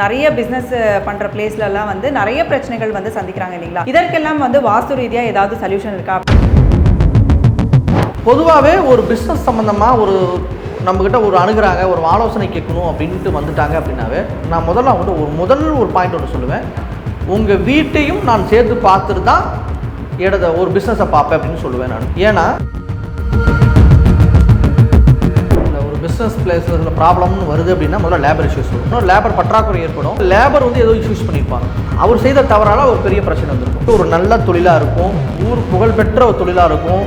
நிறைய பிஸ்னஸ் பண்ற பிளேஸ்லலாம் வந்து நிறைய பிரச்சனைகள் வந்து சந்திக்கிறாங்க இல்லைங்களா? இதற்கெல்லாம் வந்து வாஸ்து ரீதியா ஏதாவது சொல்யூஷன் இருக்கா? பொதுவாகவே ஒரு பிஸ்னஸ் சம்மந்தமாக ஒரு நம்மக்கிட்ட ஒரு அணுகிறாங்க ஒரு ஆலோசனை கேட்கணும் அப்படின்ட்டு வந்துட்டாங்க அப்படின்னாவே நான் முதல்ல அவங்கள்ட்ட ஒரு முதல் ஒரு பாயிண்ட் ஒன்று சொல்லுவேன். உங்கள் வீட்டையும் நான் சேர்த்து பார்த்துட்டு தான் இடத ஒரு பிஸ்னஸை பார்ப்பேன் அப்படின்னு சொல்லுவேன் நான். ஏன்னா பிஸ்னஸ் பிளேஸில் ப்ராப்ளம்னு வருது அப்படின்னா முதல்ல லேபர் இஷ்யூஸ் வரும். லேபர் பற்றாக்குறை ஏற்படும். லேபர் வந்து ஏதோ இஷ்யூஸ் பண்ணியிருப்பாங்க. அவர் செய்த தவறால ஒரு பெரிய பிரச்சனை வந்துருக்கும். ஒரு நல்ல தொழிலாக இருக்கும். ஊர் புகழ்பெற்ற ஒரு தொழிலாக இருக்கும்.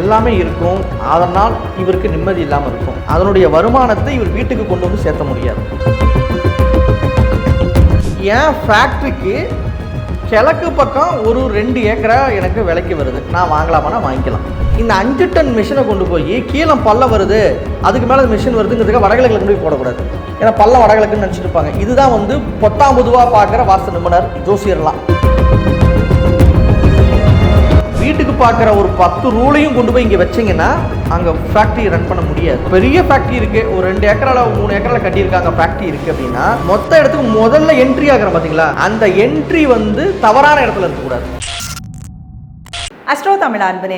எல்லாமே இருக்கும். அதனால் இவருக்கு நிம்மதி இல்லாமல் இருக்கும். அதனுடைய வருமானத்தை இவர் வீட்டுக்கு கொண்டு வந்து சேர்த்த முடியாது. என் ஃபேக்ட்ரிக்கு கிழக்கு பக்கம் ஒரு ரெண்டு ஏக்கரா எனக்கு விலைக்கு வருது. நான் வாங்கலாமான்னா வாங்கிக்கலாம். இந்த அஞ்சு டன் மிஷினை கொண்டு போய் கீழே பள்ளம் வருது அதுக்கு மேலே மிஷின் வருதுங்கிறதுக்கு வடகிழக்கில் கொண்டு போய் போடக்கூடாது. ஏன்னா பள்ளம் வடகிழக்குன்னு நினச்சிட்டு இருப்பாங்க. இதுதான் வந்து பொத்தாம் பொதுவாக பார்க்குற வாஸ்து நிபுணர் ஜோசியர்லாம் வீட்டுக்கு பார்க்குற ஒரு பத்து ரூலையும் கொண்டு போய் இங்கே வச்சிங்கன்னா அங்கே ஃபேக்ட்ரி ரன் பண்ண முடியாது. பெரிய ஃபேக்ட்ரி இருக்குது ஒரு ரெண்டு ஏக்கரால மூணு ஏக்கரால் கட்டியிருக்காங்க ஃபேக்ட்ரி இருக்குது அப்படின்னா மொத்த இடத்துக்கு முதல்ல என்ட்ரி ஆகிறோம் பார்த்தீங்களா அந்த என்ட்ரி வந்து தவறான இடத்துல இருக்கக்கூடாது. அஸ்ட்ரோ தமிழ் அன்பு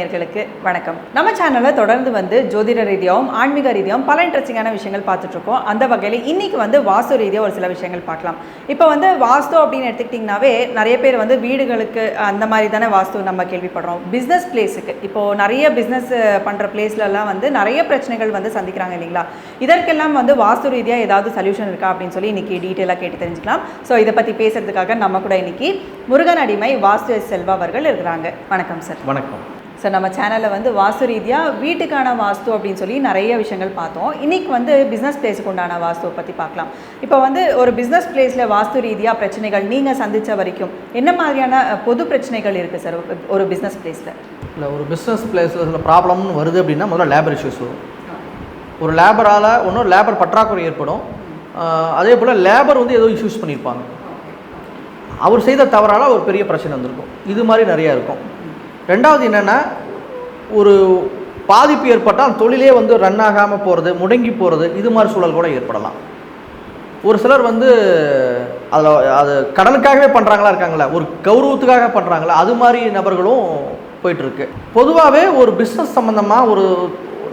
வணக்கம். நம்ம சேனலில் தொடர்ந்து வந்து ஜோதிட ரீதியாகவும் ஆன்மீக ரீதியாகவும் பல இன்ட்ரெஸ்டிங்கான விஷயங்கள் பார்த்துட்ருக்கோம் அந்த வகையில் இன்றைக்கி வந்து வாஸ்து ரீதியாக ஒரு சில விஷயங்கள் பார்க்கலாம். இப்போ வந்து வாஸ்து அப்படின்னு எடுத்துக்கிட்டிங்கனாவே நிறைய பேர் வந்து வீடுகளுக்கு அந்த மாதிரி தானே வாஸ்து நம்ம கேள்விப்படுறோம். பிஸ்னஸ் பிளேஸுக்கு இப்போது நிறைய பிஸ்னஸ் பண்ணுற பிளேஸ்லலாம் வந்து நிறைய பிரச்சனைகள் வந்து சந்திக்கிறாங்க இல்லைங்களா? இதற்கெல்லாம் வந்து வாஸ்து ரீதியாக ஏதாவது சொல்யூஷன் இருக்கா அப்படின்னு சொல்லி இன்னைக்கு டீட்டெயிலாக கேட்டு தெரிஞ்சுக்கலாம். ஸோ இதை பற்றி பேசுறதுக்காக நம்ம கூட இன்றைக்கி முருகன் அடிமை வாஸ்து எஸ் செல்வா அவர்கள் இருக்கிறாங்க. வணக்கம் சார் வணக்கம். ஸோ நம்ம சேனலில் வந்து வாஸ்து ரீதியாக வீட்டுக்கான வாஸ்து அப்படின்னு சொல்லி நிறைய விஷயங்கள் பார்த்தோம். இன்னைக்கு வந்து பிஸ்னஸ் பிளேஸுக்கு உண்டான வாஸ்துவை பற்றி பார்க்கலாம். இப்போ வந்து ஒரு பிஸ்னஸ் பிளேஸில் வாஸ்து ரீதியாக பிரச்சனைகள் நீங்கள் சந்தித்த வரைக்கும் என்ன மாதிரியான பொது பிரச்சனைகள் இருக்குது சார் ஒரு பிஸ்னஸ் பிளேஸில் இல்லை ஒரு பிஸ்னஸ் பிளேஸில் ப்ராப்ளம்னு வருது அப்படின்னா முதல்ல லேபர் இஷ்யூஸ் வரும். ஒரு லேபரால் ஒன்றும் லேபர் பற்றாக்குறை ஏற்படும். அதே போல் லேபர் வந்து ஏதோ இஷ்யூஸ் பண்ணியிருப்பாங்க. அவர் செய்த தவறால் ஒரு பெரிய பிரச்சனை வந்திருக்கும். இது மாதிரி நிறையா இருக்கும். ரெண்டாவது என்னென்னா ஒரு பாதிப்பு ஏற்பட்டால் தொழிலே வந்து ரன் ஆகாமல் போகிறது முடங்கி போகிறது இது மாதிரி சூழல் கூட ஏற்படலாம். ஒரு சிலர் வந்து அதில் அது கடனுக்காகவே பண்ணுறாங்களா இருக்காங்களா? ஒரு கௌரவத்துக்காக பண்ணுறாங்களா அது மாதிரி நபர்களும் போயிட்டுருக்கு. பொதுவாகவே ஒரு பிஸ்னஸ் சம்மந்தமாக ஒரு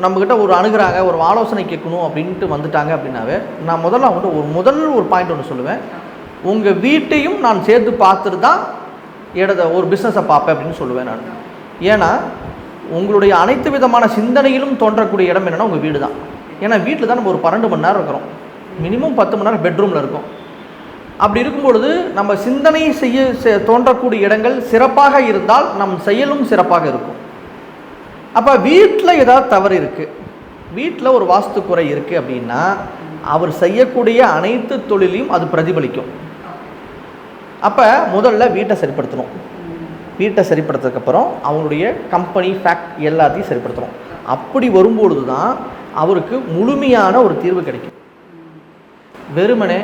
நம்மக்கிட்ட ஒரு அணுகிறாங்க ஒரு ஆலோசனை கேட்கணும் அப்படின்ட்டு வந்துட்டாங்க அப்படின்னாவே நான் முதல்ல அவங்கள்ட்ட ஒரு முதல் ஒரு பாயிண்ட் ஒன்று சொல்லுவேன். உங்கள் வீட்டையும் நான் சேர்த்து பார்த்துட்டு தான் இடத ஒரு பிஸ்னஸை பார்ப்பேன் அப்படின்னு சொல்லுவேன் நான். ஏன்னா உங்களுடைய அனைத்து விதமான சிந்தனையிலும் தோன்றக்கூடிய இடம் என்னென்னா உங்கள் வீடு தான் ஏன்னா வீட்டில் தான் நம்ம ஒரு பன்னெண்டு மணி நேரம் இருக்கிறோம். மினிமம் பத்து மணி நேரம் பெட்ரூமில் இருக்கும். அப்படி இருக்கும் பொழுது நம்ம சிந்தனை செய்ய செ- தோன்றக்கூடிய இடங்கள் சிறப்பாக இருந்தால் நம் செயலும் சிறப்பாக இருக்கும். அப்போ வீட்டில் ஏதாவது தவறு இருக்குது வீட்டில் ஒரு வாஸ்து குறை இருக்குது அப்படின்னா அவர் செய்யக்கூடிய அனைத்து தொழிலையும் அது பிரதிபலிக்கும். அப்போ முதல்ல வீட்டை சரிப்படுத்தணும். வீட்டை சரிப்படுத்ததுக்கப்புறம் அவங்களுடைய கம்பெனி ஃபேக்ட் எல்லாத்தையும் சரிப்படுத்தணும். அப்படி வரும்பொழுது தான் அவருக்கு முழுமையான ஒரு தீர்வு கிடைக்கும். வெறுமனே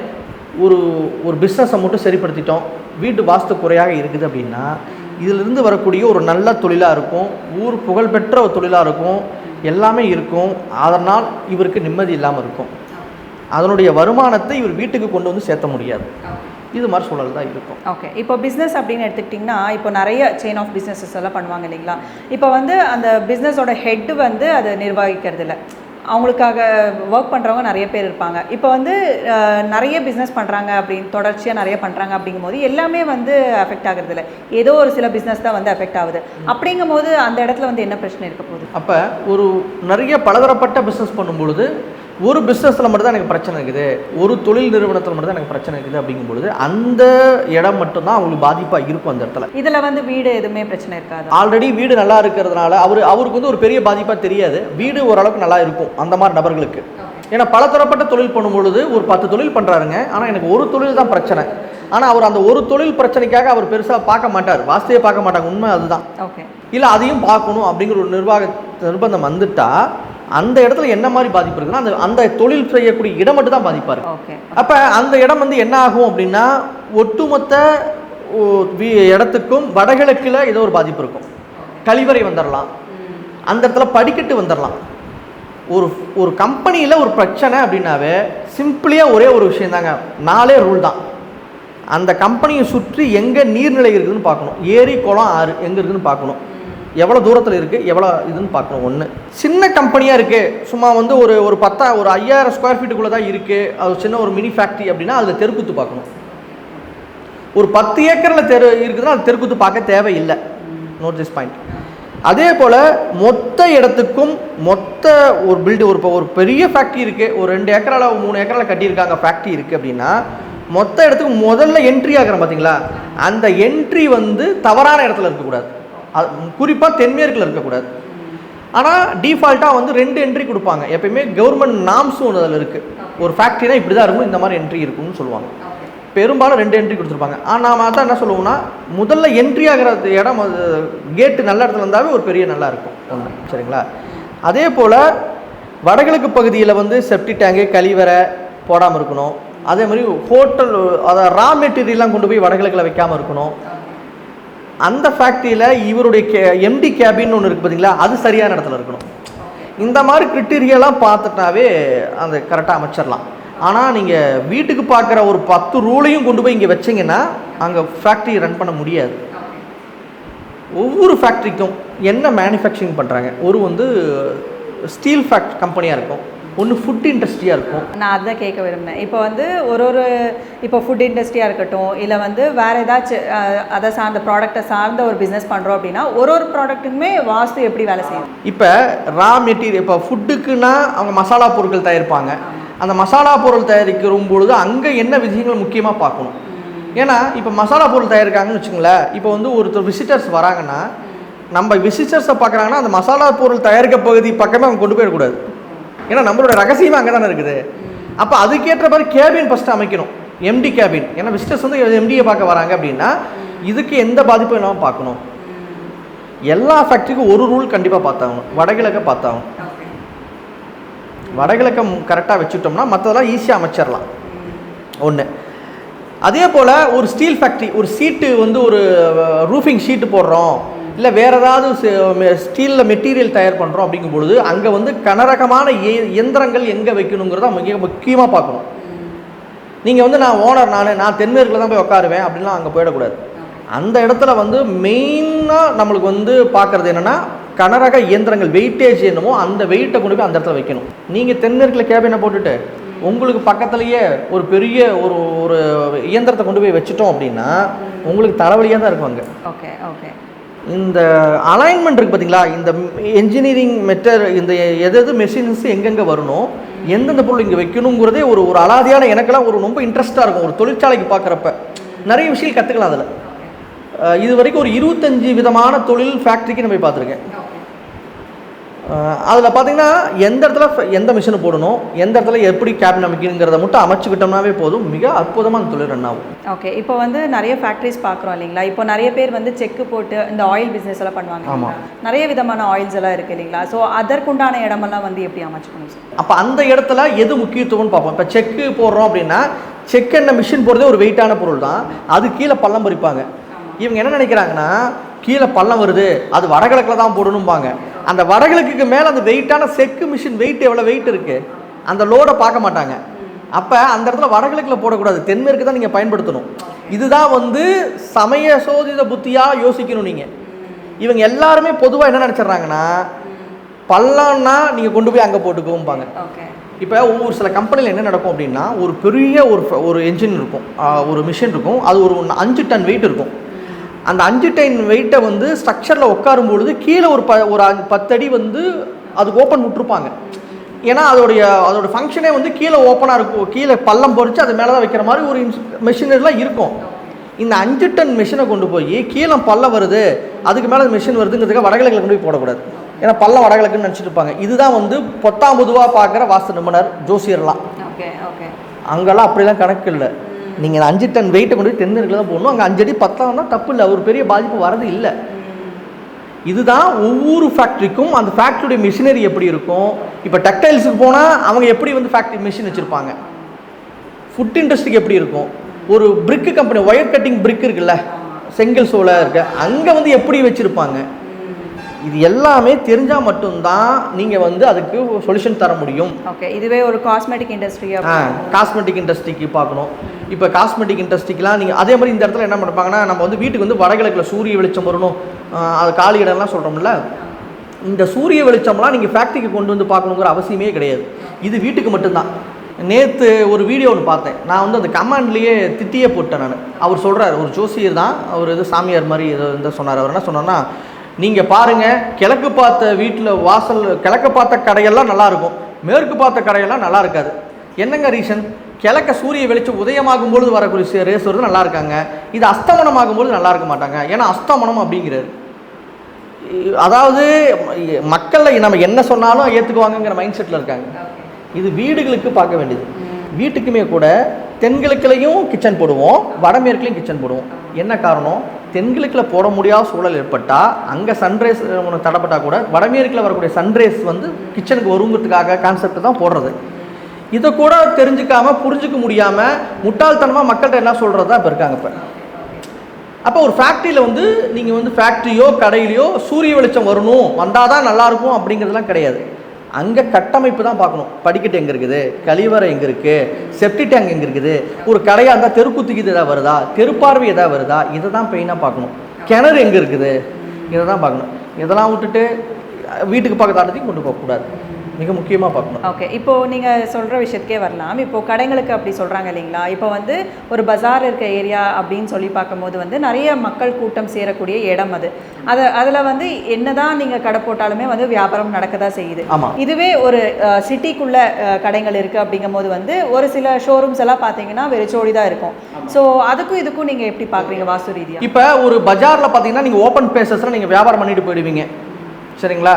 ஒரு ஒரு பிஸ்னஸை மட்டும் சரிப்படுத்திட்டோம். வீட்டு வாஸ்து குறையாக இருக்குது அப்படின்னா இதிலிருந்து வரக்கூடிய ஒரு நல்ல தொழிலாக இருக்கும் ஊர் புகழ்பெற்ற ஒரு தொழிலாக இருக்கும் எல்லாமே இருக்கும். அதனால் இவருக்கு நிம்மதி இல்லாமல் இருக்கும். அதனுடைய வருமானத்தை இவர் வீட்டுக்கு கொண்டு வந்து சேர்த்த முடியாது. இது மாதிரி சூழல் தான் இருக்கும். ஓகே இப்போ பிஸ்னஸ் அப்படின்னு எடுத்துக்கிட்டிங்கன்னா இப்போ நிறைய செயின் ஆஃப் பிஸ்னஸஸ் எல்லாம் பண்ணுவாங்க இல்லைங்களா? இப்போ வந்து அந்த பிஸ்னஸோட ஹெட் வந்து அதை நிர்வகிக்கிறது இல்லை. அவங்களுக்காக ஒர்க் பண்ணுறவங்க நிறைய பேர் இருப்பாங்க. இப்போ வந்து நிறைய பிஸ்னஸ் பண்ணுறாங்க அப்படின்னு தொடர்ச்சியாக நிறைய பண்ணுறாங்க அப்படிங்கும்போது எல்லாமே வந்து அஃபெக்ட் ஆகுறது இல்லை. ஏதோ ஒரு சில பிஸ்னஸ் தான் வந்து அஃபெக்ட் ஆகுது. அப்படிங்கும்போது அந்த இடத்துல வந்து என்ன பிரச்சனை இருக்க போகுது? அப்போ ஒரு நிறைய பலதரப்பட்ட பிஸ்னஸ் பண்ணும்பொழுது ஒரு பிஸ்னஸில் மட்டும்தான் எனக்கு பிரச்சனை இருக்குது. ஒரு தொழில் நிறுவனத்தில் மட்டும்தான் எனக்கு பிரச்சனை இருக்குது அப்படிங்கும்பொழுது அந்த இடம் மட்டும்தான் அவங்களுக்கு பாதிப்பாக இருக்கும் அந்த இடத்துல. இதில் வந்து வீடு எதுவுமே பிரச்சனை இருக்காது? ஆல்ரெடி வீடு நல்லா இருக்கிறதுனால அவர் அவருக்கு வந்து ஒரு பெரிய பாதிப்பாக தெரியாது. வீடு ஓரளவுக்கு நல்லா இருக்கும் அந்த மாதிரி நபர்களுக்கு. ஏன்னா பலதரப்பட்ட தொழில் பண்ணும்பொழுது ஒரு பத்து தொழில் பண்ணுறாருங்க ஆனால் எனக்கு ஒரு தொழில் தான் பிரச்சனை. ஆனால் அவர் அந்த ஒரு தொழில் பிரச்சனைக்காக அவர் பெருசாக பார்க்க மாட்டார். வாஸ்தையே பார்க்க மாட்டாங்க. உண்மை அதுதான். ஓகே இல்லை அதையும் பார்க்கணும் அப்படிங்கிற ஒரு நிர்வாக நிர்பந்தம் வந்துட்டா அந்த இடத்துல என்ன மாதிரி பாதிப்பு இருக்குன்னா அந்த அந்த தொழில் செய்யக்கூடிய இடம் மட்டும் தான் பாதிப்பாரு. ஓகே. அப்போ அந்த இடம் வந்து என்ன ஆகும் அப்படின்னா ஒட்டுமொத்த இடத்துக்கும் வடகிழக்கில் ஏதோ ஒரு பாதிப்பு இருக்கும். கழிவறை வந்துடலாம் அந்த இடத்துல படிக்கட்டு வந்துடலாம் ஒரு ஒரு கம்பெனியில் ஒரு பிரச்சனை அப்படின்னாவே சிம்பிளியாக ஒரே ஒரு விஷயம் தாங்க. நாலே ரூல் தான். அந்த கம்பெனியை சுற்றி எங்கே நீர்நிலை இருக்குதுன்னு பார்க்கணும். ஏரி குளம் ஆறு எங்கே இருக்குதுன்னு பார்க்கணும். எவ்வளோ தூரத்தில் இருக்குது எவ்வளோ இதுன்னு பார்க்கணும் ஒன்று சின்ன கம்பெனியாக இருக்குது சும்மா வந்து ஒரு ஒரு பத்தா ஒரு ஐயாயிரம் ஸ்கொயர் ஃபீட்டுக்குள்ளே தான் இருக்குது அது சின்ன ஒரு மினி ஃபேக்ட்ரி அப்படின்னா அதில் தெருக்குத்து பார்க்கணும். ஒரு பத்து ஏக்கரில் தெரு இருக்குதுன்னா அது தெருக்குத்து பார்க்க தேவையில்லை. நோட் திஸ் பாயிண்ட் அதே போல் மொத்த இடத்துக்கும் மொத்த ஒரு பில்டு ஒரு இப்போ ஒரு பெரிய ஃபேக்ட்ரி இருக்குது ஒரு ரெண்டு ஏக்கரால் மூணு ஏக்கரால் கட்டியிருக்காங்க ஃபேக்ட்ரி இருக்குது அப்படின்னா மொத்த இடத்துக்கு முதல்ல என்ட்ரி ஆகிறோம் பார்த்தீங்களா அந்த என்ட்ரி வந்து தவறான இடத்துல இருக்கக்கூடாது. குறிப்பாக தென்மேற்கில் இருக்கக்கூடாது. ஆனால் டிஃபால்ட்டாக வந்து ரெண்டு என்ட்ரி கொடுப்பாங்க. எப்பயுமே கவர்மெண்ட் நாம்ஸும் ஒன்று அதில் இருக்குது ஒரு ஃபேக்ட்ரினா இப்படி தான் இருக்கும் இந்த மாதிரி என்ட்ரி இருக்கும்னு சொல்லுவாங்க. பெரும்பாலும் ரெண்டு என்ட்ரி கொடுத்துருப்பாங்க. ஆனால் நாம தான் என்ன சொல்லுவோம்னா முதல்ல என்ட்ரி ஆகிற இடம் அது கேட்டு நல்ல இடத்துல இருந்தாவே ஒரு பெரிய நல்லா இருக்கும். ஒன்று சரிங்களா? அதே போல் வடகிழக்கு பகுதியில் வந்து செப்டி டேங்கு கழிவறை போடாமல் இருக்கணும். அதே மாதிரி ஹோட்டல் அதை ரா மெட்டீரியல்லாம் கொண்டு போய் வடகிழக்கில் வைக்காமல் இருக்கணும். அந்த ஃபேக்ட்ரியில் இவருடைய கே எம்டி கேபின் ஒன்று இருக்குது பார்த்தீங்களா அது சரியான இடத்துல இருக்கணும். இந்த மாதிரி கிரிட்டீரியெல்லாம் பார்த்துட்டாவே அந்த கரெக்டாக அமைச்சிடலாம் ஆனால் நீங்கள் வீட்டுக்கு பார்க்குற ஒரு பத்து ரூலையும் கொண்டு போய் இங்கே வச்சிங்கன்னா அங்கே ஃபேக்ட்ரி ரன் பண்ண முடியாது. ஒவ்வொரு ஃபேக்ட்ரிக்கும் என்ன மேனுஃபேக்சரிங் பண்ணுறாங்க ஒரு வந்து ஸ்டீல் ஃபேக்ட் கம்பெனியாக இருக்கும். ஒன்று ஃபுட் இண்டஸ்ட்ரியாக இருக்கும். நான் அதான் கேட்க விரும்பினேன். இப்போ வந்து ஒரு ஒரு இப்போ ஃபுட் இண்டஸ்ட்ரியாக இருக்கட்டும் இல்லை வந்து வேறு ஏதாச்சும் அதை சார்ந்த ப்ராடக்ட்டை சார்ந்த ஒரு பிஸ்னஸ் பண்ணுறோம் அப்படின்னா ஒரு ஒரு ப்ராடக்ட்டுமே வாஸ்து எப்படி வேலை செய்யும்? இப்போ ரா மெட்டீரியல் இப்போ ஃபுட்டுக்குன்னா அவங்க மசாலா பொருட்கள் தயாரிப்பாங்க. அந்த மசாலா பொருள் தயாரிக்கிற பொழுது அங்கே என்ன விஷயங்கள் முக்கியமாக பார்க்கணும்? ஏன்னா இப்போ மசாலா பொருள் தயாரிக்காங்கன்னு வச்சுங்களேன் இப்போ வந்து ஒருத்தர் விசிட்டர்ஸ் வராங்கன்னா நம்ம விசிட்டர்ஸை பார்க்குறாங்கன்னா அந்த மசாலா பொருள் தயாரிக்க பகுதி பக்கமே அவங்க கொண்டு போயிடக்கூடாது. ஏன்னா நம்மளோட ரகசியமாக அங்கே தானே இருக்குது. அப்போ அதுக்கேற்ற மாதிரி கேபின் ஃபஸ்ட்டு அமைக்கணும். எம்டி கேபின் ஏன்னா விசிட்டர்ஸ் வந்து எம்டியை பார்க்க வராங்க அப்படின்னா இதுக்கு எந்த பாதிப்பும் இல்லாமல் பார்க்கணும். எல்லா ஃபேக்ட்ரிக்கும் ஒரு ரூல் கண்டிப்பாக பார்த்தாகணும். வடகிழக்க பார்த்தாகணும். வடகிழக்கம் கரெக்டாக வச்சுட்டோம்னா மற்றதெல்லாம் ஈஸியாக அமைச்சிடலாம். ஒன்று அதே போல் ஒரு ஸ்டீல் ஃபேக்ட்ரி ஒரு சீட்டு வந்து ஒரு uh, ரூஃபிங் ஷீட்டு போடுறோம். இல்லை வேறு ஏதாவது ஸ்டீலில் மெட்டீரியல் தயார் பண்ணுறோம் அப்படிங்கும் பொழுது அங்கே வந்து கனரகமான இயந்திரங்கள் எங்கே வைக்கணுங்கிறத மிக முக்கியமாக பார்க்கணும். நீங்கள் வந்து நான் ஓனர் நான் நான் தென்மேற்கில் தான் போய் உட்காருவேன் அப்படின்லாம் அங்கே போயிடக்கூடாது. அந்த இடத்துல வந்து மெயினாக நம்மளுக்கு வந்து பார்க்குறது என்னென்னா கனரக இயந்திரங்கள் வெயிட்டேஜ் என்னமோ அந்த வெயிட்டை கொண்டு போய் அந்த இடத்துல வைக்கணும். நீங்கள் தென்மேற்கில் கேபினை போட்டுட்டு உங்களுக்கு பக்கத்துலேயே ஒரு பெரிய ஒரு ஒரு இயந்திரத்தை கொண்டு போய் வச்சுட்டோம் அப்படின்னா உங்களுக்கு தலைவலியாக தான் இருக்கும் அங்கே. ஓகே ஓகே இந்த அலைன்மெண்ட் இருக்குது பார்த்தீங்களா இந்த என்ஜினியரிங் மெட்டர் இந்த எது எது மெஷின்ஸ் எங்கெங்கே வரணும்? எந்தெந்த பொருள் இங்கே வைக்கணுங்கிறதே ஒரு ஒரு அலாதியான எனக்கெல்லாம் ஒரு ரொம்ப இன்ட்ரெஸ்ட்டாக இருக்கும். ஒரு தொழிற்சாலைக்கு பார்க்குறப்ப நிறைய விஷயங்கள் கற்றுக்கலாம் அதில். இது வரைக்கும் ஒரு இருபத்தஞ்சி விதமான தொழில் ஃபேக்ட்ரிக்கு நம்ம போய் பார்த்துருக்கேன். அதில் பார்த்தீங்கன்னா எந்த இடத்துல எந்த மிஷினை போடணும் எந்த இடத்துல எப்படி கேபின் அமைக்கணுங்கிறத மட்டும் அமைச்சுக்கிட்டோம்னாவே போதும். மிக அற்புதமாக அந்த தொழில் ரன் ஆகும். ஓகே இப்போ வந்து நிறைய ஃபேக்ட்ரிஸ் பார்க்குறோம் இல்லைங்களா? இப்போ நிறைய பேர் வந்து செக்கு போட்டு இந்த ஆயில் பிஸ்னஸ் எல்லாம் பண்ணுவாங்க ஆமா. இல்லைங்களா? நிறைய விதமான ஆயில்ஸ் எல்லாம் இருக்குது இல்லைங்களா? ஸோ அதற்குண்டான இடமெல்லாம் வந்து எப்படி அமைச்சுக்கணும் சார் அப்போ அந்த இடத்துல எது முக்கியத்துவம்னு பார்ப்போம். இப்போ செக்கு போடுறோம் அப்படின்னா செக் என்ன மிஷின் போடுறதே ஒரு வெயிட்டான பொருள் தான். அது கீழே பள்ளம் பறிப்பாங்க. இவங்க என்ன நினைக்கிறாங்கன்னா கீழே பள்ளம் வருது அது வடகிழக்கில் தான் போடணும்பாங்க. அந்த வடகிழக்குக்கு மேலே அந்த வெயிட்டான செக்கு மிஷின் வெயிட் எவ்வளோ வெயிட் இருக்குது அந்த லோடை பார்க்க மாட்டாங்க. அப்போ அந்த இடத்துல வடகிழக்கில் போடக்கூடாது. தென்மேற்கு தான் நீங்கள் பயன்படுத்தணும். இதுதான் வந்து சமய சோதித புத்தியாக யோசிக்கணும் நீங்கள் இவங்க எல்லாருமே பொதுவாக என்ன நினச்சிட்றாங்கன்னா பள்ளம்னா நீங்கள் கொண்டு போய் அங்கே போட்டுக்கோம்பாங்க இப்போ ஒவ்வொரு சில கம்பெனியில் என்ன நடக்கும் அப்படின்னா ஒரு பெரிய ஒரு ஒரு என்ஜின் இருக்கும். ஒரு மிஷின் இருக்கும். அது ஒரு ஒண்ணு அஞ்சு டன் வெயிட் இருக்கும். அந்த அஞ்சு டன் வெயிட்டை வந்து ஸ்ட்ரக்சரில் உட்காரும் பொழுது கீழே ஒரு ப ஒரு அஞ்சு- பத்தடி வந்து அதுக்கு ஓப்பன் விட்டுருப்பாங்க. ஏன்னா அதோடைய அதோட ஃபங்க்ஷனே வந்து கீழே ஓப்பனாக இருக்கும். கீழே பள்ளம் பொறிச்சு அது மேலே தான் வைக்கிற மாதிரி ஒரு மிஷினரிலாம் இருக்கும். இந்த அஞ்சு டன் மிஷினை கொண்டு போய் கீழே பள்ளம் வருது அதுக்கு மேலே மிஷின் வருதுங்கிறதுக்கு வடகிழக்கில் கொண்டு போய் போடக்கூடாது. ஏன்னா பள்ளம் வடகிழக்குன்னு நினச்சிட்டு இருப்பாங்க. இதுதான் வந்து பொத்தாம் பொதுவாக பார்க்குற வாஸ்து நிபுணர் ஜோசியர்லாம். அங்கெல்லாம் அப்படிலாம் கணக்கு இல்லை. நீங்கள் அஞ்சு டன் வெயிட்டை கொண்டு போய் தென்னிருக்கில் தான் போடணும். அங்கே அஞ்சடி பத்தாம்னா தப்பு இல்லை. ஒரு பெரிய பாதிப்பு வரது இல்லை. இதுதான் ஒவ்வொரு ஃபேக்ட்ரிக்கும் அந்த ஃபேக்ட்ரியுடைய மிஷினரி எப்படி இருக்கும்? இப்போ டெக்டைல்ஸுக்கு போனால் அவங்க எப்படி வந்து ஃபேக்ட்ரி மிஷின் வச்சுருப்பாங்க? ஃபுட் இண்டஸ்ட்ரிக்கு எப்படி இருக்கும்? ஒரு brick company wire cutting brick இருக்குல்ல? செங்கல் சோலை இருக்க. அங்கே வந்து எப்படி வச்சுருப்பாங்க? இது எல்லாமே தெரிஞ்சால் மட்டும்தான் நீங்கள் வந்து அதுக்கு சொல்யூஷன் தர முடியும். ஓகே இதுவே ஒரு காஸ்மெட்டிக் இண்டஸ்ட்ரி ஆ காஸ்மெட்டிக் இண்டஸ்ட்ரிக்கு பார்க்கணும். இப்போ காஸ்மெட்டிக் இண்டஸ்ட்ரிக்கெலாம் நீங்கள் அதே மாதிரி இந்த இடத்துல என்ன பண்ணுறாங்கன்னா நம்ம வந்து வீட்டுக்கு வந்து வடகிழக்கில் சூரிய வெளிச்சம் வரணும். அது காலி இடம்லாம் சொல்கிறோம்ல இந்த சூரிய வெளிச்சம்லாம் நீங்கள் ஃபேக்ட்ரிக்கு கொண்டு வந்து பார்க்கணுங்கிற அவசியமே கிடையாது. இது வீட்டுக்கு மட்டும்தான். நேற்று ஒரு வீடியோ ஒன்று பார்த்தேன். நான் வந்து அந்த கமாண்ட்லேயே திட்டியே போட்டேன் நான். அவர் சொல்கிறார் ஒரு ஜோசியர் தான் அவர் இது சாமியார் மாதிரி இந்த சொன்னார். அவர் என்ன சொன்னார்னா நீங்கள் பாருங்கள் கிழக்கு பார்த்த வீட்டில் வாசல் கிழக்கு பார்த்த கடையெல்லாம் நல்லா இருக்கும் மேற்கு பார்த்த கடையெல்லாம் நல்லா இருக்காது என்னங்க ரீசன் கிழக்க சூரிய வெளிச்சம் உதயமாகும் பொழுது வரக்கூடிய ரேஸ் வருது நல்லா இருக்காங்க இது அஸ்தமனம் ஆகும்பொழுது நல்லா இருக்க மாட்டாங்க. ஏன்னா அஸ்தமனம் அப்படிங்கிறது. அதாவது மக்களில் நம்ம என்ன சொன்னாலும் ஏற்றுக்குவாங்கங்கிற மைண்ட் செட்டில் இருக்காங்க. இது வீடுகளுக்கு பார்க்க வேண்டியது. வீட்டுக்குமே கூட தென்கிழக்கிலையும் கிச்சன் போடுவோம் வடமேற்குலையும் கிச்சன் போடுவோம். என்ன காரணம்? தென்கிழக்கில் போட முடியாத சூழல் ஏற்பட்டால் அங்கே சன்ரைஸ் ஒன்று தடப்பட்டால் கூட வடமேற்கில் வரக்கூடிய சன்ரைஸ் வந்து கிச்சனுக்கு வருங்கிறதுக்காக கான்செப்ட் தான் போடுறது. இதை கூட தெரிஞ்சுக்காமல் புரிஞ்சுக்க முடியாமல் முட்டாள்தனமாக மக்கள்கிட்ட என்ன சொல்கிறது தான் இப்போ இருக்காங்க இப்போ. அப்போ ஒரு ஃபேக்ட்ரியில் வந்து நீங்கள் வந்து ஃபேக்ட்ரியோ கடையிலையோ சூரிய வெளிச்சம் வரணும் வந்தால் தான் நல்லாயிருக்கும் அப்படிங்கிறதுலாம் கிடையாது. அங்கே கட்டமைப்பு தான் பார்க்கணும். படிக்கட்டு எங்கே இருக்குது? கழிவறை எங்கே இருக்குது செப்டி டேங்க் எங்கே இருக்குது? ஒரு கடையாக இருந்தால் தெருக்குத்துக்கு எதாவது வருதா? தெருப்பார்வை எதாவது வருதா? இதை தான் பெயினாக பார்க்கணும். கிணறு எங்கே இருக்குது? இதை தான் பார்க்கணும். இதெல்லாம் விட்டுட்டு வீட்டுக்கு பக்கத்தாட்டத்தையும் கொண்டு போகக்கூடாது. மிக முக்கியமாக பார்க்கணும். ஓகே இப்போ நீங்க சொல்ற விஷயத்துக்கே வரலாம். இப்போ கடைங்களுக்கு அப்படி சொல்றாங்க இல்லைங்களா? இப்போ வந்து ஒரு பஜார் இருக்க ஏரியா அப்படின்னு சொல்லி பார்க்கும்போது வந்து நிறைய மக்கள் கூட்டம் சேரக்கூடிய இடம் அது. அது அதுல வந்து என்னதான் நீங்க கடை போட்டாலுமே வந்து வியாபாரம் நடக்க தான் செய்யுது. ஆமாம் இதுவே ஒரு சிட்டிக்குள்ள கடைகள் இருக்கு அப்படிங்கும்போது வந்து ஒரு சில ஷோரூம்ஸ் எல்லாம் பார்த்தீங்கன்னா வெறிச்சோடி தான் இருக்கும். ஸோ அதுக்கும் இதுக்கும் நீங்க எப்படி பார்க்குறீங்க வாஸ்து ரீதியா? இப்போ ஒரு பஜாரில் பார்த்தீங்கன்னா நீங்கள் ஓப்பன் பிளேசஸில் நீங்கள் வியாபாரம் பண்ணிட்டு போயிடுவீங்க. சரிங்களா?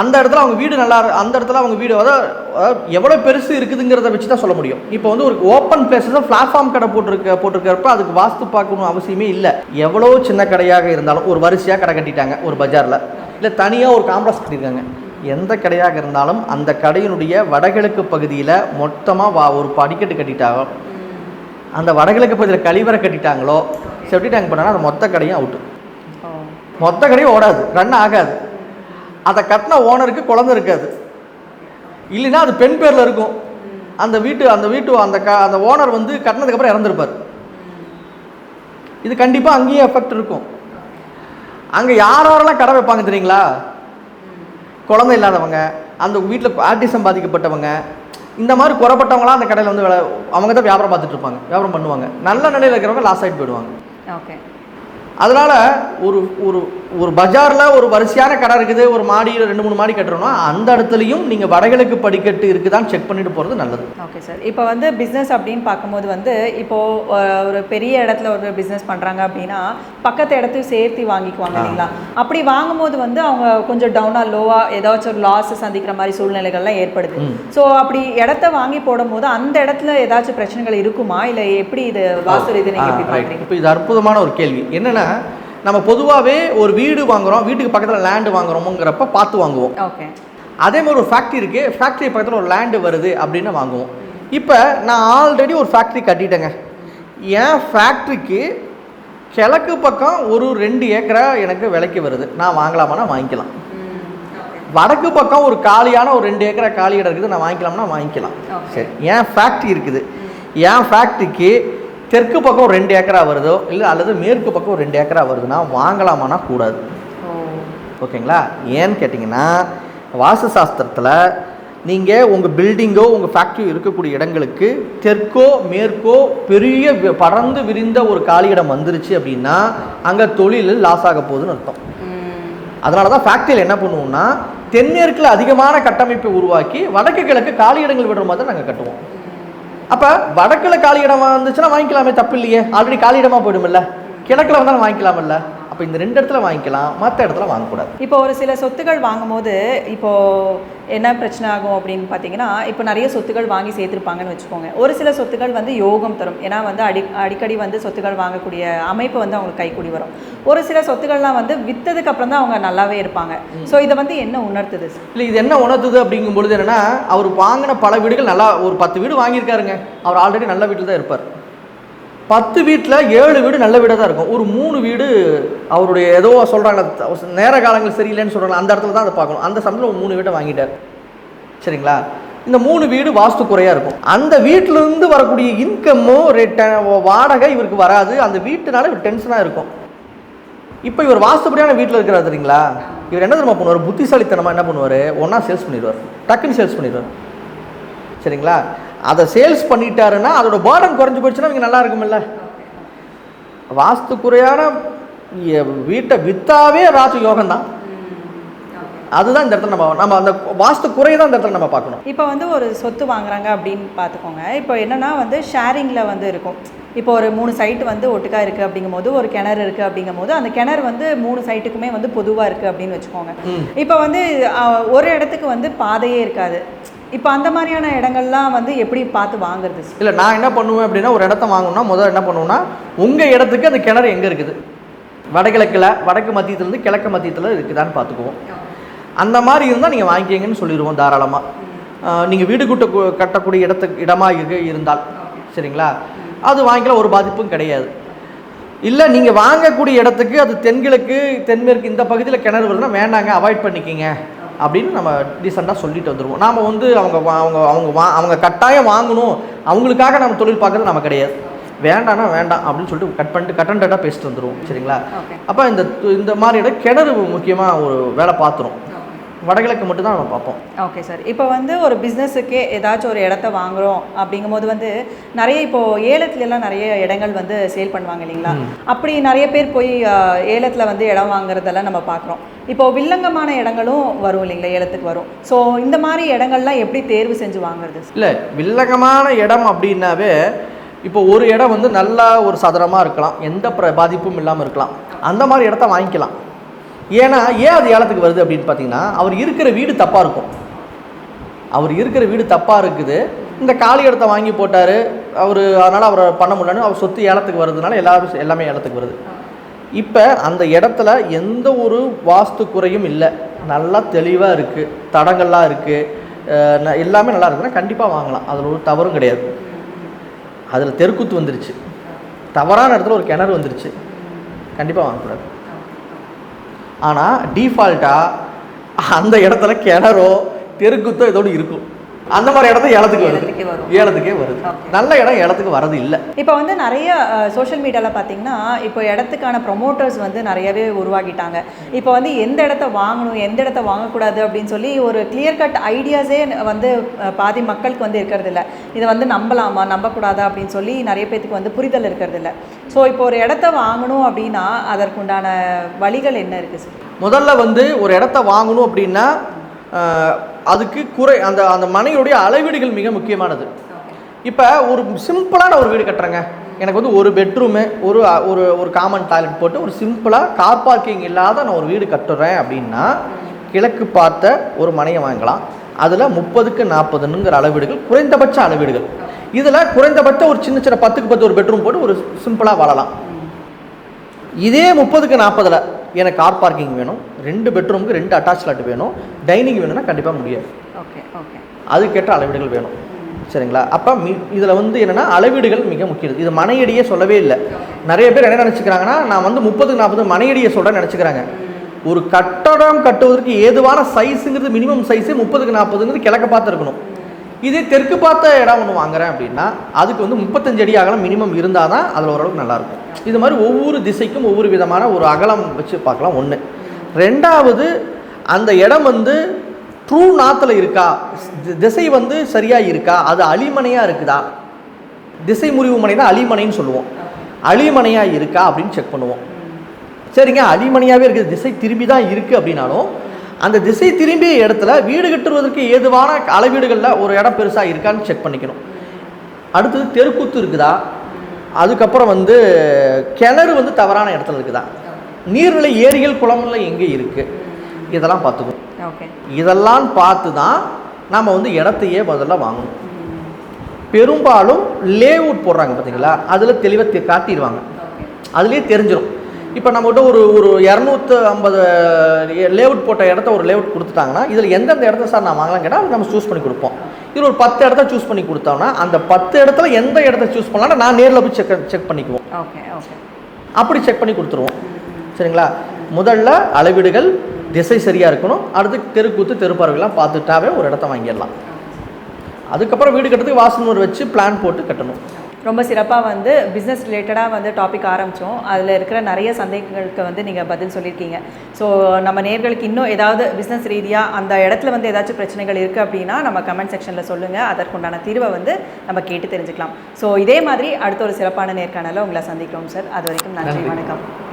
அந்த இடத்துல அவங்க வீடு நல்லா அந்த இடத்துல அவங்க வீடு அதாவது அதாவது எவ்வளோ பெருசு இருக்குதுங்கிறத வச்சு தான் சொல்ல முடியும். இப்போ வந்து ஒரு ஓப்பன் பிளேஸஸ் பிளாட்ஃபார்ம் கடை போட்டிருக்க போட்டிருக்கிறப்ப அதுக்கு வாஸ்து பார்க்கணும் அவசியமே இல்லை. எவ்வளோ சின்ன கடையாக இருந்தாலும் ஒரு வரிசையாக கடை கட்டிட்டாங்க ஒரு பஜாரில். இல்லை தனியாக ஒரு காம்ப்ளெக்ஸ் கட்டியிருக்காங்க. எந்த கடையாக இருந்தாலும் அந்த கடையினுடைய வடகிழக்கு பகுதியில் மொத்தமாக வா ஒரு படிக்கட்டு கட்டிட்டாங்க. அந்த வடகிழக்கு பகுதியில் கழிவறை கட்டிட்டாங்களோ செப்டி டேங்க் பண்ணாங்கன்னா அந்த மொத்த கடையும் அவுட்டு மொத்த கடையும் ஓடாது. ரன் ஆகாது. அதை கட்டின ஓனருக்கு குழந்தை இருக்காது. இல்லைன்னா அது பெண் பேரில் இருக்கும். அந்த வீட்டு அந்த வீட்டு அந்த க அந்த ஓனர் வந்து கட்டினதுக்கப்புறம் இறந்துருப்பார். இது கண்டிப்பாக அங்கேயும் எஃபெக்ட் இருக்கும். அங்கே யார் யாரெல்லாம் கடை வைப்பாங்க தெரியுங்களா? குழந்தை இல்லாதவங்க அந்த வீட்டில் ஆர்டிசம் பாதிக்கப்பட்டவங்க இந்த மாதிரி குறப்பட்டவங்களாம் அந்த கடையில் வந்து வேலை அவங்க தான் வியாபாரம் பார்த்துட்டு இருப்பாங்க. வியாபாரம் பண்ணுவாங்க. நல்ல நிலையில் இருக்கிறவங்க லாஸ் ஆகிட்டு போயிடுவாங்க. ஓகே அதனால் ஒரு ஒரு ஒரு பஜாரில் ஒரு வரிசையான கடை இருக்குது ஒரு மாடி ரெண்டு மூணு மாடி கட்டுறோம்னா அந்த இடத்துலையும் நீங்கள் வடகிழக்கு படிக்கட்டு இருக்குதான்னு செக் பண்ணிட்டு போகிறது நல்லது. ஓகே சார் இப்போ வந்து பிஸ்னஸ் அப்படின்னு பார்க்கும்போது வந்து இப்போது ஒரு பெரிய இடத்துல ஒரு பிஸ்னஸ் பண்ணுறாங்க அப்படின்னா பக்கத்து இடத்தையும் சேர்த்து வாங்கிக்குவாங்க இல்லைங்களா? அப்படி வாங்கும்போது வந்து அவங்க கொஞ்சம் டவுனாக லோவாக ஏதாச்சும் ஒரு லாஸ் சந்திக்கிற மாதிரி சூழ்நிலைகள்லாம் ஏற்படுது. ஸோ அப்படி இடத்த வாங்கி போடும்போது அந்த இடத்துல ஏதாச்சும் பிரச்சனைகள் இருக்குமா? இல்லை எப்படி இது வாசு ரீதி நீங்கள் எப்படி இப்போ இது அற்புதமான ஒரு கேள்வி. என்னென்னா நம்ம பொதுவாகவே ஒரு வீடு வாங்குறோம் வீட்டுக்கு பக்கத்தில் லேண்டு வாங்குறோமோங்கிறப்ப பார்த்து வாங்குவோம். ஓகே அதே மாதிரி ஒரு ஃபேக்ட்ரி இருக்குது ஃபேக்ட்ரி பக்கத்தில் ஒரு லேண்டு வருது அப்படின்னு வாங்குவோம். இப்போ நான் ஆல்ரெடி ஒரு ஃபேக்ட்ரி கட்டிட்டேங்க. என் ஃபேக்ட்ரிக்கு கிழக்கு பக்கம் ஒரு ரெண்டு ஏக்கரா எனக்கு விலைக்கு வருது. நான் வாங்கலாமான்னா வாங்கிக்கலாம். வடக்கு பக்கம் ஒரு காலியான ஒரு ரெண்டு ஏக்கரா காலி இடம் இருக்குது நான் வாங்கிக்கலாம்னா வாங்கிக்கலாம். சரி என் ஃபேக்ட்ரி இருக்குது. என் ஃபேக்ட்ரிக்கு தெற்கு பக்கம் ரெண்டு ஏக்கரா வருதோ இல்லை அல்லது மேற்கு பக்கம் ரெண்டு ஏக்கரா வருதுன்னா வாங்கலாமான்னா கூடாது. ஓகேங்களா? ஏன்னு கேட்டிங்கன்னா வாஸ்து சாஸ்திரத்தில் நீங்கள் உங்கள் பில்டிங்கோ உங்கள் ஃபேக்ட்ரி இருக்கக்கூடிய இடங்களுக்கு தெற்கோ மேற்கோ பெரிய பறந்து விரிந்த ஒரு காலி இடம் வந்துருச்சு அப்படின்னா அங்கே தொழில் லாஸ் ஆக போகுதுன்னு அர்த்தம். அதனால தான் ஃபேக்ட்ரியில் என்ன பண்ணுவோம்னா தென்மேற்கில் அதிகமான கட்டமைப்பை உருவாக்கி வடக்கு கிழக்கு காலி இடங்கள் விடுற மாதிரி நாங்கள் கட்டுவோம். அப்போ வடக்கில் காலி இடமா இருந்துச்சுன்னா வாங்கிக்கலாமே தப்பு இல்லையே ஆல்ரெடி காலி இடமா போயிடுமில்ல கிழக்கில் வந்தாலும் வாங்கிக்கலாமில்ல அப்போ இந்த ரெண்டு இடத்துல வாங்கிக்கலாம் மற்ற இடத்துல வாங்கக்கூடாது. இப்போ ஒரு சில சொத்துக்கள் வாங்கும்போது இப்போ என்ன பிரச்சனை ஆகும் அப்படின்னு பார்த்தீங்கன்னா இப்போ நிறைய சொத்துக்கள் வாங்கி சேர்த்துருப்பாங்கன்னு வச்சுக்கோங்க. ஒரு சில சொத்துக்கள் வந்து யோகம் தரும். ஏன்னா வந்து அடி அடிக்கடி வந்து சொத்துக்கள் வாங்கக்கூடிய அமைப்பு வந்து அவங்களுக்கு கைக்கூடி வரும். ஒரு சில சொத்துக்கள்லாம் வந்து விற்றதுக்கு அப்புறம் தான் அவங்க நல்லாவே இருப்பாங்க. ஸோ இதை வந்து என்ன உணர்த்துது? இல்லை இது என்ன உணர்த்துது அப்படிங்கும் பொழுது என்னன்னா அவர் வாங்கின பல வீடுகள் நல்லா ஒரு பத்து வீடு வாங்கியிருக்காருங்க. அவர் ஆல்ரெடி நல்ல வீட்டில் தான் இருப்பார். பத்து வீட்டில் ஏழு வீடு நல்ல வீடாக தான் இருக்கும். ஒரு மூணு வீடு அவருடைய ஏதோ சொல்கிறாங்க நேர காலங்கள் சரியில்லைன்னு சொல்கிறாங்க அந்த இடத்துல தான் அதை பார்க்கணும். அந்த சமயத்தில் ஒரு மூணு வீட்டை வாங்கிட்டார். சரிங்களா? இந்த மூணு வீடு வாஸ்து குறையாக இருக்கும். அந்த வீட்டிலேருந்து வரக்கூடிய இன்கம்மோ ரிட்டன் வாடகை இவருக்கு வராது. அந்த வீட்டுனால இவர் டென்ஷனாக இருக்கும். இப்போ இவர் வாஸ்துபடியான வீட்டில் இருக்கிறார் தெரியுங்களா? இவர் என்ன தெரியுமா பண்ணுவார்? புத்திசாலித்தனமாக என்ன பண்ணுவார்? ஒன்றா சேல்ஸ் பண்ணிடுவார். டக்குன்னு சேல்ஸ் பண்ணிடுவார். சரிங்களா? அதை சேல்ஸ் பண்ணிட்டாருன்னா அதோட பேர்டன் குறைஞ்சு போயிடுச்சுன்னா இவங்க நல்லா இருக்குமில்ல வாஸ்து குறையான எ- வீட்டை வித்தாவே ராஜ யோகம் தான் அதுதான் இந்த இடத்துல நம்ம நம்ம அந்த வாஸ்து குறையை தான் இந்த இடத்துல நம்ம பார்க்கணும். இப்போ வந்து ஒரு சொத்து வாங்குறாங்க அப்படின்னு பார்த்துக்கோங்க. இப்போ என்னன்னா வந்து ஷேரிங்கில் வந்து இருக்கும். இப்போ ஒரு மூணு சைட்டு வந்து ஒட்டுக்கா இருக்குது அப்படிங்கும்போது ஒரு கிணறு இருக்குது அப்படிங்கும்போது அந்த கிணறு வந்து மூணு சைட்டுக்குமே வந்து பொதுவாக இருக்குது அப்படின்னு வச்சுக்கோங்க. இப்போ வந்து ஒரு இடத்துக்கு வந்து பாதையே இருக்காது. இப்போ அந்த மாதிரியான இடங்கள்லாம் வந்து எப்படி பார்த்து வாங்குறது? இல்லை நான் என்ன பண்ணுவேன் அப்படின்னா ஒரு இடத்த வாங்கணும்னா முதல்ல என்ன பண்ணுவேன்னா உங்கள் இடத்துக்கு அந்த கிணறு எங்கே இருக்குது? வடகிழக்கில் வடக்கு மத்தியத்துலேருந்து கிழக்கு மத்தியத்தில் இருக்குதான்னு பார்த்துக்குவோம். அந்த மாதிரி இருந்தால் நீங்கள் வாங்கிக்கிங்கன்னு சொல்லிடுவோம் தாராளமாக நீங்கள் வீடு கூட்ட கட்டக்கூடிய இடத்துக்கு இடமா இருக்கு இருந்தால். சரிங்களா? அது வாங்கிக்கலாம் ஒரு பாதிப்பும் கிடையாது. இல்லை நீங்கள் வாங்கக்கூடிய இடத்துக்கு அது தென்கிழக்கு தென்மேற்கு இந்த பகுதியில் கிணறு வருதுன்னா வேண்டாங்க அவாய்ட் பண்ணிக்கிங்க. அப்படின்னு நம்ம டீசெண்டாக சொல்லிட்டு வந்துடுவோம் நாம் வந்து அவங்க அவங்க அவங்க வா அவங்க கட்டாயம் வாங்கணும். அவங்களுக்காக நம்ம தொழில் பார்க்குறது நம்ம கிடையாது. வேண்டாம்னா வேண்டாம் அப்படின்னு சொல்லிட்டு கட் பண்ணிட்டு கட் அண்ட் கட்டாக பேசிட்டு வந்துடுவோம் சரிங்களா? அப்போ இந்த இந்த மாதிரி இடம் கிணறு முக்கியமாக ஒரு வேலை பார்த்துரும். வடகிழக்கு மட்டும் தான் நம்ம பார்ப்போம். ஓகே சார் இப்போ வந்து ஒரு பிஸ்னஸுக்கே ஏதாச்சும் ஒரு இடத்த வாங்குறோம் அப்படிங்கும்போது வந்து நிறைய இப்போ ஏலத்துல எல்லாம் நிறைய இடங்கள் வந்து சேல் பண்ணுவாங்க இல்லைங்களா? அப்படி நிறைய பேர் போய் ஏலத்துல வந்து இடம் வாங்குறதெல்லாம் நம்ம பார்க்குறோம். இப்போ வில்லங்கமான இடங்களும் வரும் இல்லைங்களா ஏலத்துக்கு வரும். ஸோ இந்த மாதிரி இடங்கள்லாம் எப்படி தேர்வு செஞ்சு வாங்குறது? இல்லை வில்லங்கமான இடம் அப்படின்னாவே இப்போ ஒரு இடம் வந்து நல்லா ஒரு சதுரமாக இருக்கலாம் எந்த பிர பாதிப்பும் இல்லாமல் இருக்கலாம். அந்த மாதிரி இடத்த வாங்கிக்கலாம். ஏன்னா ஏன் அது ஏலத்துக்கு வருது அப்படின்னு பார்த்தீங்கன்னா அவர் இருக்கிற வீடு தப்பாக இருக்கும். அவர் இருக்கிற வீடு தப்பாக இருக்குது. இந்த காலி இடத்த வாங்கி போட்டார் அவர் அதனால் அவரை பண்ண முடியலன்னு அவர் சொத்து ஏலத்துக்கு வருதுனால எல்லாரும் எல்லாமே ஏலத்துக்கு வருது. இப்போ அந்த இடத்துல எந்த ஒரு வாஸ்து குறையும் இல்லை. நல்லா தெளிவாக இருக்குது தடங்கள்லாம் இருக்குது எல்லாமே நல்லா இருக்குன்னா கண்டிப்பாக வாங்கலாம். அதில் ஒரு தவறும் கிடையாது. அதில் தெருக்கூத்து வந்துருச்சு. தவறான இடத்துல ஒரு கிணறு வந்துருச்சு. கண்டிப்பாக வாங்கக்கூடாது. ஆனால் டீஃபால்ட்டாக அந்த இடத்துல கிணறோ தெருக்கூத்தோ இதோடு இருக்கும். அந்த மாதிரி இடத்த ஏலத்துக்கு வருது. ஏலத்துக்கே வருது. நல்ல இடம் ஏலத்துக்கு வரது இல்லை இப்போ வந்து நிறைய சோஷியல் மீடியாவில் பார்த்தீங்கன்னா இப்போ இடத்துக்கான ப்ரொமோட்டர்ஸ் வந்து நிறையவே உருவாக்கிட்டாங்க. இப்போ வந்து எந்த இடத்த வாங்கணும் எந்த இடத்த வாங்கக்கூடாது அப்படின்னு சொல்லி ஒரு கிளியர் கட் ஐடியாஸே வந்து பாதி மக்களுக்கு வந்து இருக்கிறது இல்ல இதை வந்து நம்பலாமா நம்பக்கூடாதா அப்படின்னு சொல்லி நிறைய பேத்துக்கு வந்து புரிதல் இருக்கிறது இல்ல ஸோ இப்போ ஒரு இடத்த வாங்கணும் அப்படின்னா அதற்குண்டான வழிகள் என்ன இருக்குது சார் முதல்ல வந்து ஒரு இடத்த வாங்கணும் அப்படின்னா அதுக்கு குறை அந்த அந்த மனையுடைய அளவீடுகள் மிக முக்கியமானது. இப்போ ஒரு சிம்பிளான ஒரு வீடு கட்டுறேங்க. எனக்கு வந்து ஒரு பெட்ரூமு ஒரு ஒரு ஒரு காமன் டாய்லெட் போட்டு ஒரு சிம்பிளாக கார் பார்க்கிங் இல்லாத நான் ஒரு வீடு கட்டுறேன் அப்படின்னா கிழக்கு பார்த்த ஒரு மனையை வாங்கலாம். அதில் முப்பதுக்கு நாற்பதுங்கிற அளவீடுகள் குறைந்தபட்ச அளவீடுகள் இதில் குறைந்தபட்ச ஒரு சின்ன சின்ன பத்துக்கு பத்து ஒரு பெட்ரூம் போட்டு ஒரு சிம்பிளாக வாழலாம். இதே முப்பதுக்கு நாற்பதில் எனக்கு கார் பார்க்கிங் வேணும். ரெண்டு பெட்ரூமுக்கு ரெண்டு அட்டாச் லாட் வேணும். டைனிங் வேணும்னா கண்டிப்பாக முடியாது. ஓகே ஓகே அதுக்கேற்ற அளவீடுகள் வேணும். சரிங்களா? அப்போ மி இதில் வந்து என்னென்னா அளவீடுகள் மிக முக்கியம். இது மனையடியே சொல்லவே இல்லை. நிறைய பேர் என்ன நினச்சிக்கிறாங்கன்னா நான் வந்து முப்பதுக்கு நாற்பது மனையடியை சொல்கிறேன்னு நினச்சிக்கிறாங்க. ஒரு கட்டடம் கட்டுவதற்கு ஏதுவான சைஸுங்கிறது மினிமம் சைஸே முப்பதுக்கு நாற்பதுங்கிறது கிழக்க பார்த்து இருக்கணும் இதே தெற்கு பார்த்த இடம் ஒன்று வாங்குறேன் அப்படின்னா அதுக்கு வந்து முப்பத்தஞ்சு அடி அகலம் மினிமம் இருந்தால் தான் அதில் ஓரளவுக்கு நல்லாயிருக்கும். இது மாதிரி ஒவ்வொரு திசைக்கும் ஒவ்வொரு விதமான ஒரு அகலம் வச்சு பார்க்கலாம் ஒன்று ரெண்டாவது அந்த இடம் வந்து ட்ரூ நாத்தில் இருக்கா? தி- திசை வந்து சரியாக இருக்கா? அது அலிமனையாக இருக்குதா? திசை முறிவு மனை தான் அலிமனைன்னு சொல்லுவோம். அலிமனையாக இருக்கா அப்படின்னு செக் பண்ணுவோம். சரிங்க அழிமனையாகவே இருக்குது. திசை திரும்பி தான் இருக்குது அப்படின்னாலும் அந்த திசை திரும்பிய இடத்துல வீடு கட்டுவதற்கு ஏதுவான அளவீடுகளில் ஒரு இடம் பெருசாக இருக்கான்னு செக் பண்ணிக்கணும். அடுத்தது தெருக்கூத்து இருக்குதா? அதுக்கப்புறம் வந்து கிணறு வந்து தவறான இடத்துல இருக்குதா? நீர்நிலை ஏரிகள் குளம்ல எங்கே இருக்குது இதெல்லாம் பார்த்துக்கணும். ஓகே. இதெல்லாம் பார்த்து தான் நாம் வந்து இடத்தையே முதல்ல வாங்கணும். பெரும்பாலும் லேஅவுட் போடுறாங்க பார்த்தீங்களா அதில் தெளிவாக காட்டிடுவாங்க. அதுலேயே தெரிஞ்சிடும் இப்போ நம்மகிட்ட ஒரு ஒரு இரநூத்து ஐம்பது லேஅவுட் போட்ட இடத்த ஒரு லேஅவுட் கொடுத்துட்டாங்கன்னா இதில் எந்தெந்த இடத்த சார் நான் வாங்கலாம் கேட்டால் அது நம்ம சூஸ் பண்ணி கொடுப்போம். இதில் ஒரு பத்து இடத்த சூஸ் பண்ணி கொடுத்தோம்னா அந்த பத்து இடத்துல எந்த இடத்த சூஸ் பண்ணலாம் நான் நேரில் போய் செக் செக் பண்ணிக்குவோம். ஓகே ஓகே அப்படி செக் பண்ணி கொடுத்துருவோம். சரிங்களா? முதல்ல அளவீடுகள் திசை சரியாக இருக்கணும். அடுத்து தெருக்கூத்து தெருப்பார்வைலாம் பார்த்துட்டாவே ஒரு இடத்த வாங்கிடலாம். அதுக்கப்புறம் வீடு கட்டுறதுக்கு வாசல் வச்சு பிளான் போட்டு கட்டணும். ரொம்ப சிறப்பாக வந்து பிஸ்னஸ் ரிலேட்டடாக வந்து டாபிக் ஆரம்பித்தோம் அதில் இருக்கிற நிறைய சந்தேகங்களுக்கு வந்து நீங்கள் பதில் சொல்லியிருக்கீங்க. ஸோ நம்ம நேர்களுக்கு இன்னும் ஏதாவது பிஸ்னஸ் ரீதியாக அந்த இடத்துல வந்து ஏதாச்சும் பிரச்சனைகள் இருக்குது அப்படின்னா நம்ம கமெண்ட் செக்ஷனில் சொல்லுங்கள் அதற்குண்டான தீர்வை வந்து நம்ம கேட்டு தெரிஞ்சுக்கலாம். ஸோ இதே மாதிரி அடுத்த ஒரு சிறப்பான நேர்காணலை உங்களை சந்திக்கிறோம் சார் அது வரைக்கும் நன்றி நன்றி. வணக்கம்.